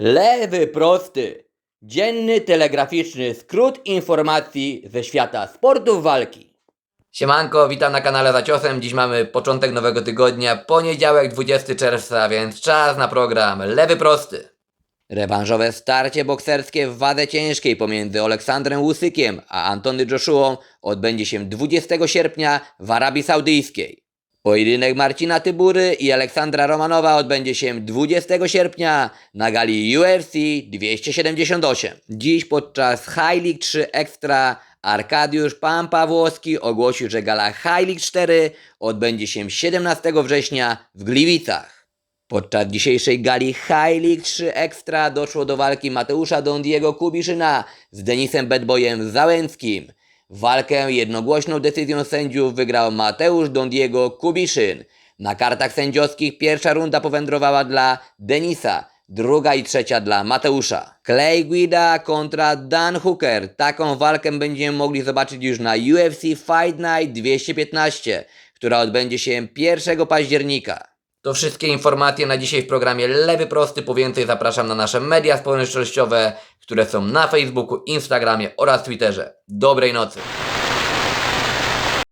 Lewy prosty. Dzienny telegraficzny skrót informacji ze świata sportów walki. Siemanko, witam na kanale Za Ciosem. Dziś mamy początek nowego tygodnia, poniedziałek 20 czerwca, więc czas na program Lewy Prosty. Rewanżowe starcie bokserskie w wadze ciężkiej pomiędzy Aleksandrem Łusykiem a Antony Joshuą odbędzie się 20 sierpnia w Arabii Saudyjskiej. Pojedynek Marcina Tybury i Aleksandra Romanowa odbędzie się 20 sierpnia na gali UFC 278. Dziś podczas High League 3 Extra Arkadiusz Pan Pawłowski ogłosił, że gala High League 4 odbędzie się 17 września w Gliwicach. Podczas dzisiejszej gali High League 3 Extra doszło do walki Mateusza Dondiego Kubiszyna z Denisem Bedboyem Załęckim. Walkę jednogłośną decyzją sędziów wygrał Mateusz Dondiego Kubiszyn. Na kartach sędziowskich pierwsza runda powędrowała dla Denisa, druga i trzecia dla Mateusza. Clay Guida kontra Dan Hooker. Taką walkę będziemy mogli zobaczyć już na UFC Fight Night 215, która odbędzie się 1 października. To wszystkie informacje na dzisiaj w programie Lewy Prosty. Po więcej zapraszam na nasze media społecznościowe, które są na Facebooku, Instagramie oraz Twitterze. Dobrej nocy.